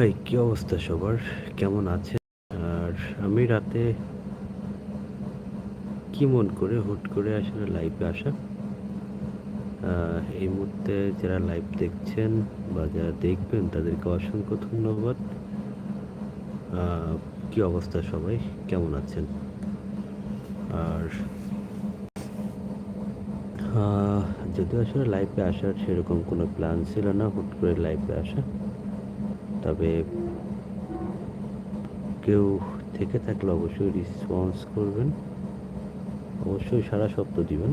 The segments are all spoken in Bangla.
হাই কি অবস্থা সবার? কেমন আছে আর আমি রাতে কি মন করে হুট করে আসলে লাইভে আসা। এই মুহূর্তে যারা লাইভ দেখছেন বা যারা দেখবেন, তাদেরকে অসংখ্য ধন্যবাদ। কি অবস্থা সবাই? কেমন আছেন? আর যদিও আসলে লাইভে আসার সেরকম কোনো প্ল্যান ছিল না, হুট করে লাইভে আসা। তবে কেউ থেকে থাকলে অবশ্যই রেসপন্স করবেন। অবশ্যই সারা শব্দ দিবেন।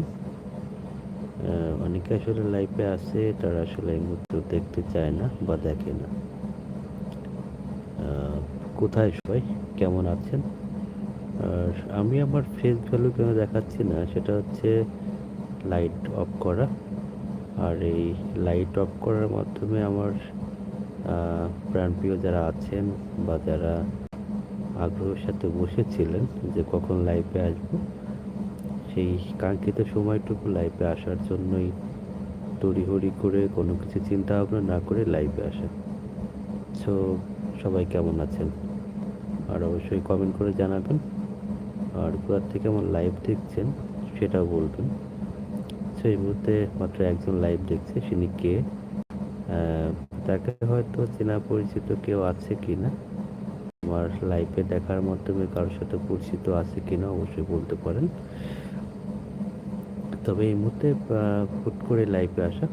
অনেকে আসলে লাইফে আছে, তারা আসলে এই মুহূর্তে দেখতে চায় না বা দেখে না। কোথায় সবাই? কেমন আছেন? আর আমি আমার ফেস ভ্যালু কেন দেখাচ্ছি না, সেটা হচ্ছে লাইট অফ করা। আর এই লাইট অফ করার মাধ্যমে আমার প্রাণপ্রিয় যারা আছেন বা যারা আগ্রহের সাথে বসেছিলেন যে কখন লাইভে আসব, সেই কাঙ্ক্ষিত সময়টুকু লাইভে আসার জন্যই তড়িহড়ি করে কোনো কিছু চিন্তা ভাবনা না করে লাইভে আসা সো সবাই কেমন আছেন? আর অবশ্যই কমেন্ট করে জানাবেন। আর কোথার থেকে আমার লাইভ দেখছেন সেটাও বলবেন। সো এই মুহূর্তে মাত্র একজন লাইভ দেখছে তিনি কে। তাকে হয়তো চেনা পরিচিত কেউ আছে কিনা? আমার লাইভে দেখার মাধ্যমে কারোর সাথে পরিচিত আছে কিনা অবশ্যই বলতে পারেন। তবে এই মুহূর্তে হুট করে লাইভে আসা।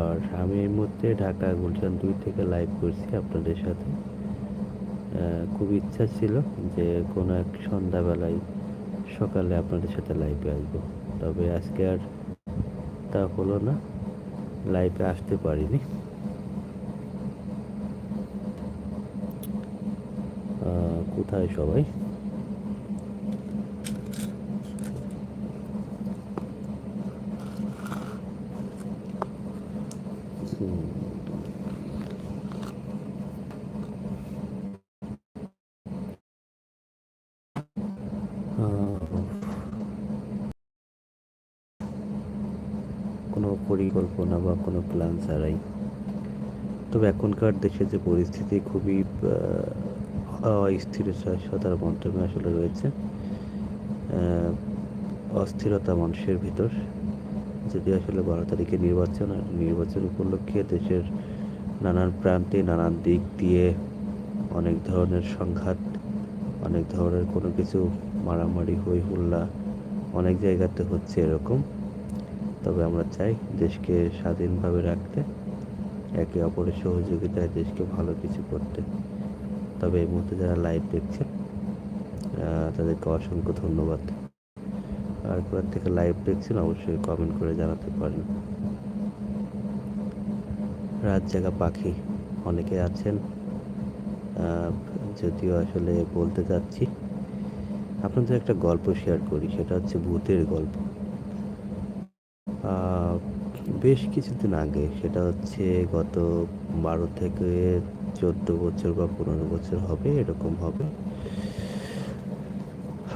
আর আমি এই মুহূর্তে ঢাকা গুলশান দুই থেকে লাইভ করছি আপনাদের সাথে। খুব ইচ্ছা ছিল যে কোনো এক সন্ধ্যাবেলায় সকালে আপনাদের সাথে লাইভে আসব। তবে আজকে আর তা হলো না। লাইভে আসতে পারিনি। কোথায় সবাই? পরিকল্পনা বা কোনো প্ল্যান ছাড়াই। তবে এখনকার দেশে যে পরিস্থিতি খুবই অস্থিরতার মাধ্যমে আসলে রয়েছে। অস্থিরতা মানুষের ভিতর। যদি আসলে বারো তারিখে নির্বাচন আর নির্বাচন উপলক্ষে দেশের নানান প্রান্তে নানান দিক দিয়ে অনেক ধরনের সংঘাত, অনেক ধরনের কোনো কিছু মারামারি, হই হুল্লা অনেক জায়গাতে হচ্ছে এরকম। তবে আমরা চাই দেশকে স্বাধীনভাবে রাখতে, একে অপরের সহযোগিতায় দেশকে ভালো কিছু করতে। তবে এই মুহূর্তে যারা লাইভ দেখছেন তাদেরকে অসংখ্য ধন্যবাদ। আর কোথার থেকে লাইভ দেখছেন অবশ্যই কমেন্ট করে জানাতে পারেন। রাত জাগা পাখি অনেকে আছেন যদিও আসলে বলতে চাচ্ছি, আপনাদের একটা গল্প শেয়ার করি, সেটা হচ্ছে ভূতের গল্প। বেশ কিছুদিন আগে, সেটা হচ্ছে গত বারো থেকে চোদ্দ বছর বা পনেরো বছর হবে, এরকম হবে।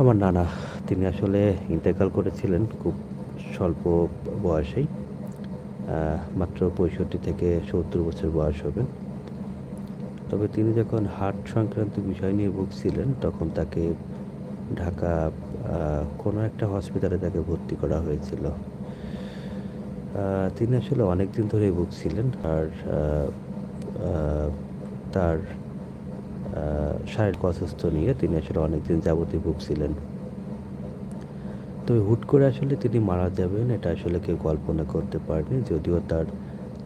আমার নানা, তিনি আসলে ইন্তেকাল করেছিলেন খুব স্বল্প বয়সেই মাত্র পঁয়ষট্টি থেকে সত্তর বছর বয়স হবে। তবে তিনি যখন হার্ট সংক্রান্ত বিষয় নিয়ে ভুগছিলেন, তখন তাকে ঢাকা কোনো একটা হসপিটালে তাকে ভর্তি করা হয়েছিল। তিনি আসলে অনেক দিন ধরেই ভুগছিলেন আর তার শারীরিক অসুস্থ নিয়ে তিনি আসলে অনেকদিন যাবতীয় ভুগছিলেন। তবে হুট করে আসলে তিনি মারা যাবেন, এটা আসলে কেউ কল্পনা করতে পারেনি, যদিও তার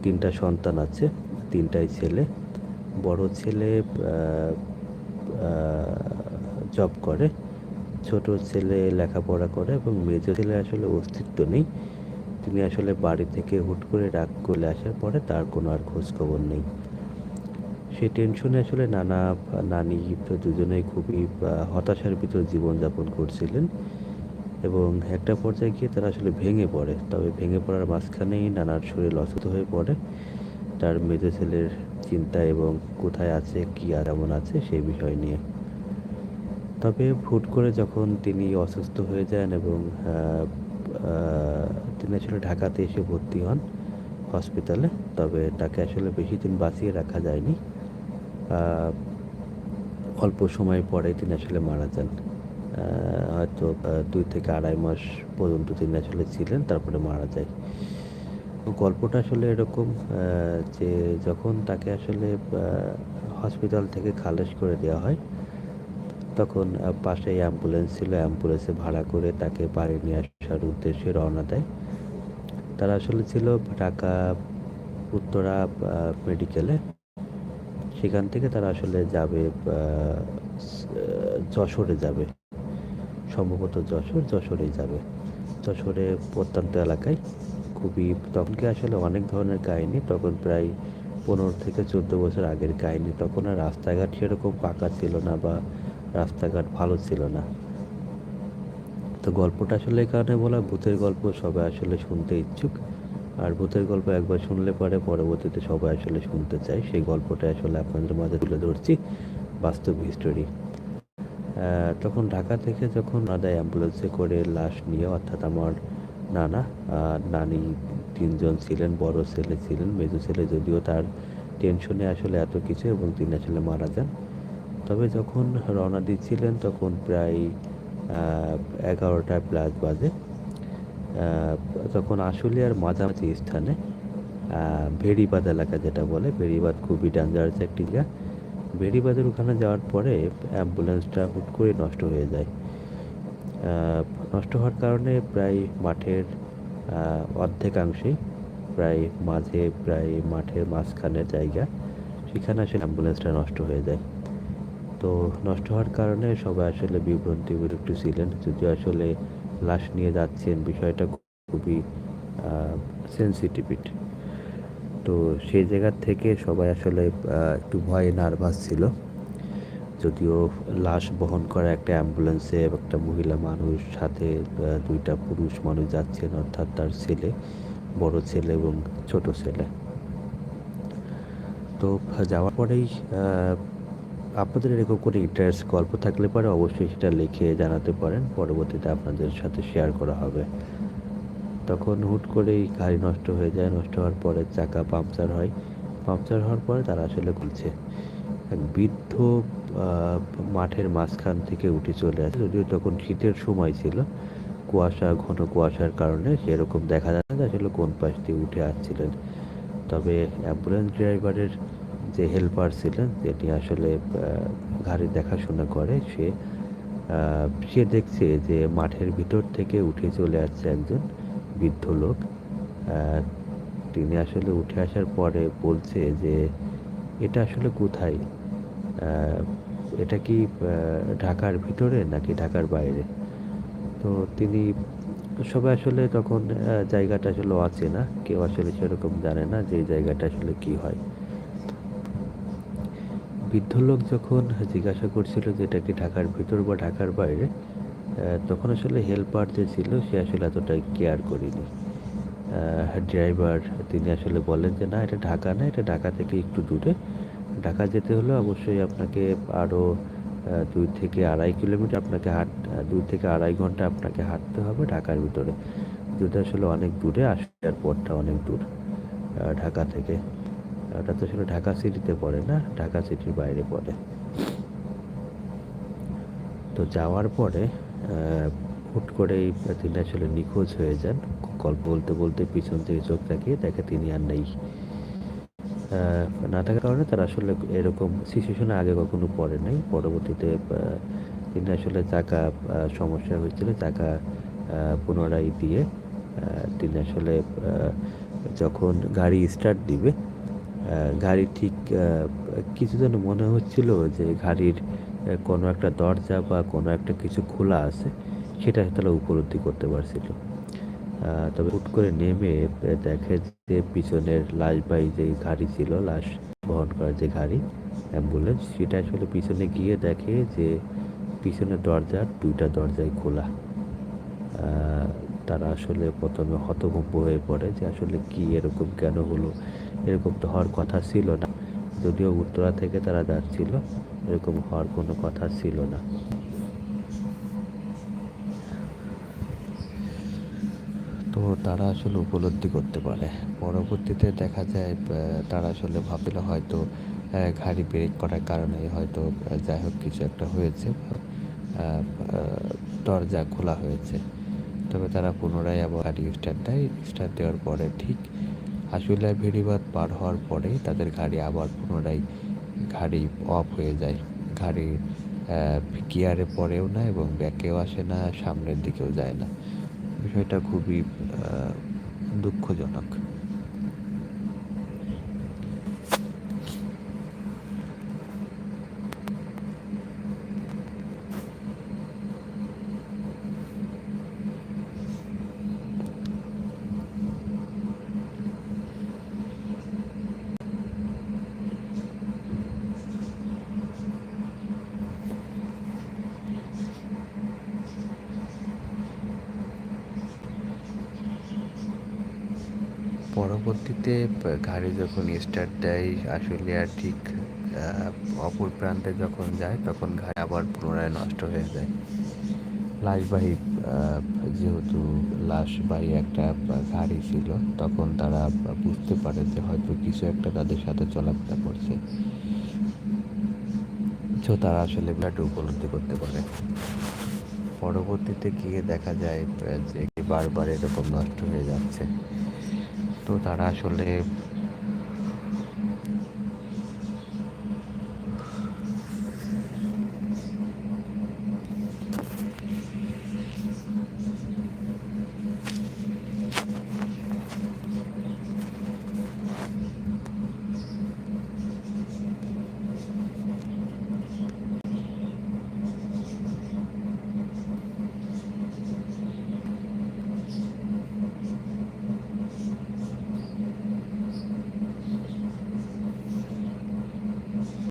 তিনটা সন্তান আছে, তিনটাই ছেলে। বড় ছেলে জব করে, ছোট ছেলে লেখাপড়া করে এবং মেজ ছেলে আসলে অস্তিত্ব নেই। তিনি আসলে বাড়ি থেকে হুট করে রাগ করে আসার পরে তার কোনো আর খোঁজ খবর নেই সেই টেনশনে আসলে নানা, নানি দুজনেই খুবই হতাশার ভিতর জীবনযাপন করছিলেন এবং একটা পর্যায়ে গিয়ে তারা আসলে ভেঙে পড়ে। তবে ভেঙে পড়ার মাঝখানেই নানার শরীর অসুস্থ হয়ে পড়ে। তার মেজো ছেলের চিন্তা এবং কোথায় আছে, কি আর এমন আছে সেই বিষয় নিয়ে। তবে হুট করে যখন তিনি অসুস্থ হয়ে যান এবং তিনি আসলে ঢাকাতে এসে ভর্তি হন হসপিটালে তবে তাকে আসলে বেশি দিন বাঁচিয়ে রাখা যায়নি। অল্প সময় পরে তিনি আসলে মারা যান। হয়তো দুই থেকে আড়াই মাস পর্যন্ত তিনি আসলে ছিলেন, তারপরে মারা যায়। গল্পটা আসলে এরকম যে যখন তাকে আসলে হসপিটাল থেকে খালাস করে দেওয়া হয় তখন পাশেই অ্যাম্বুলেন্স ছিল। অ্যাম্বুলেন্সে ভাড়া করে তাকে বাড়ি নিয়ে আসার উদ্দেশ্যে রওনা দেয়। তারা আসলে ছিল ঢাকা, উত্তরা মেডিকেলে সেখান থেকে তারা আসলে যাবে যশোরে যাবে। সম্ভবত যশোর যশোরে যাবে। যশোরে প্রত্যন্ত এলাকায়। খুবই তখনকে আসলে অনেক ধরনের কাহিনী, তখন প্রায় পনেরো থেকে চোদ্দ বছর আগের কাহিনী। তখন আর রাস্তাঘাট সেরকম পাকা ছিল না বা রাস্তাঘাট ভালো ছিল না। তো গল্পটা আসলে কারণে বলা ভূতের গল্প সবাই আসলে শুনতে ইচ্ছুক। আর ভূতের গল্প একবার শুনলে পরে পরবর্তীতে সবাই আসলে শুনতে চায়। সেই গল্পটা আসলে আপনাদের মাঝে তুলে ধরছি, বাস্তব হিস্টোরি তখন ঢাকা থেকে যখন আদায় অ্যাম্বুলেন্সে করে লাশ নিয়ে, অর্থাৎ আমার নানা নানি তিনজন ছিলেন, বড় ছেলে ছিলেন, মেজো ছেলে, যদিও তার টেনশনে আসলে এত কিছু এবং তিনি আসলে মারা যান। তবে যখন রওনা দিচ্ছিলেন তখন প্রায় এগারোটা প্লাস বাজে। তখন আশুলিয়ার মাঝামাঝি স্থানে ভেড়িবাদ এলাকা যেটা বলে ভেড়িবাদ খুবই ডেঞ্জারাস একটি জায়গা। ভেড়িবাদের ওখানে যাওয়ার পরে অ্যাম্বুলেন্সটা হুট করে নষ্ট হয়ে যায়। নষ্ট হওয়ার কারণে প্রায় মাঠের অর্ধেকাংশেই প্রায় মাঝে, প্রায় মাঠের মাঝখানের জায়গা, সেখানে আসলে অ্যাম্বুলেন্সটা নষ্ট হয়ে যায়। তো নষ্ট হওয়ার কারণে সবাই আসলে বিভ্রান্তি একটু ছিলেন। যদিও আসলে লাশ নিয়ে যাচ্ছেন, বিষয়টা খুবই সেন্সিটিভিট তো সেই জায়গার থেকে সবাই আসলে একটু ভয়ে নার্ভাস ছিল। যদিও লাশ বহন করা একটা অ্যাম্বুলেন্সে একটা মহিলা মানুষ সাথে দুইটা পুরুষ মানুষ যাচ্ছেন, অর্থাৎ তার ছেলে, বড় ছেলে এবং ছোট ছেলে। তো যাওয়ার পরেই আপনাদের এরকম কোনো ইন্টারেস্ট গল্প থাকলে পরে অবশ্যই সেটা লিখে জানাতে পারেন। পরবর্তীতে আপনাদের সাথে শেয়ার করা হবে। তখন হুট করেই গাড়ি নষ্ট হয়ে যায়। নষ্ট হওয়ার পরে চাকা পাংচার হয়। পাংচার হওয়ার পরে তারা আসলে খুলছে। এক বৃদ্ধ মাঠের মাঝখান থেকে উঠে চলে আসে। যদিও তখন শীতের সময় ছিল। কুয়াশা, ঘন কুয়াশার কারণে সেরকম দেখা যায় না যে আসলে কোন পাশ দিয়ে উঠে আসছিলেন। তবে অ্যাম্বুলেন্স ড্রাইভারের যে হেল্পার ছিলেন, যেটি আসলে গাড়ি দেখাশোনা করে, সে সে দেখছে যে মাঠের ভিতর থেকে উঠে চলে আসছে একজন বৃদ্ধ লোক। তিনি আসলে উঠে আসার পরে বলছে যে, এটা আসলে কোথায়? এটা কি ঢাকার ভিতরে নাকি ঢাকার বাইরে? তো তিনি, সবাই আসলে তখন জায়গাটা আসলে আছে না কেউ আসলে সেরকম জানে না যে জায়গাটা আসলে কি হয়। বৃদ্ধ লোক যখন জিজ্ঞাসা করছিল যে এটা কি ঢাকার ভিতর বা ঢাকার বাইরে তখন আসলে হেল্পার যে ছিল, সে আসলে এতটা কেয়ার করেনি। ড্রাইভার তিনি আসলে বলেন যে, না, এটা ঢাকা না, এটা ঢাকা থেকে একটু দূরে। ঢাকা যেতে হলে অবশ্যই আপনাকে আরও দুই থেকে আড়াই কিলোমিটার আপনাকে হাঁট দুই থেকে আড়াই ঘণ্টা আপনাকে হাঁটতে হবে ঢাকার ভিতরে। যেটা আসলে অনেক দূরে, আসার পরটা অনেক দূর ঢাকা থেকে। ওটা তো আসলে ঢাকা সিটিতে পড়ে না, ঢাকা সিটির বাইরে পড়ে। তো যাওয়ার পরে হুট করেই তিনি আসলে নিখোঁজ হয়ে যান। গল্প বলতে বলতে পিছন থেকে চোখ তাকিয়ে দেখে তিনি আর নেই। না থাকার কারণে তারা আসলে এরকম সিচুয়েশনে আগে কখনো পড়ে নাই। পরবর্তীতে তিনি আসলে চাকা সমস্যা হয়েছিল, চাকা পুনরায় দিয়ে তিনি আসলে যখন গাড়ি স্টার্ট দিবে গাড়ি ঠিক কিছু যেন মনে হচ্ছিল যে গাড়ির কোনো একটা দরজা বা কোনো একটা কিছু খোলা আছে, সেটা তারা উপলব্ধি করতে পারছিল। তবে হুট করে নেমে দেখে যে পিছনের লাশবাহী যে গাড়ি ছিল, লাশ বহন করার যে গাড়ি, অ্যাম্বুলেন্স, সেটা আসলে পিছনে গিয়ে দেখে যে পিছনের দরজার দুইটা দরজাই খোলা। তারা আসলে প্রথমে হতভম্ব হয়ে পড়ে যে আসলে কি এরকম কেন হলো? এরকম তো হওয়ার কথা ছিল না। যদিও উত্তরা থেকে তারা যাচ্ছিল, এরকম হওয়ার কোনো কথা ছিল না। তো তারা আসলে উপলব্ধি করতে পারে। পরবর্তীতে দেখা যায় তারা আসলে ভাবছিল হয়তো গাড়ি ব্রেক করার কারণে হয়তো যাই হোক কিছু একটা হয়েছে দরজা খোলা হয়েছে। তবে তারা পুনরায় আবার গাড়ি স্টার্ট দেয়। স্টার্ট দেওয়ার পরে ঠিক আশুলিয়া ভেড়িবাদ পার হওয়ার পরেই তাদের গাড়ি আবার পুনরায় গাড়ি অফ হয়ে যায়। গাড়ি গিয়ারে পড়েও না এবং ব্যাকেও আসে না, সামনের দিকেও যায় না। বিষয়টা খুবই দুঃখজনক। পরবর্তীতে গাড়ি যখন স্টার্ট দেয়, আসলে আর ঠিক অপর প্রান্তে যখন যায়, তখন গাড়ি আবার পুনরায় নষ্ট হয়ে যায়। লাশবাহী যেহেতু লাশবাহী একটা গাড়ি ছিল, তখন তারা বুঝতে পারে যে হয়তো কিছু একটা তাদের সাথে চলাফেরা করছে। তো তারা আসলে বিষয়টা উপলব্ধি করতে পারে। পরবর্তীতে গিয়ে দেখা যায় যে বারবার এরকম নষ্ট হয়ে যাচ্ছে। তো তারা আসলে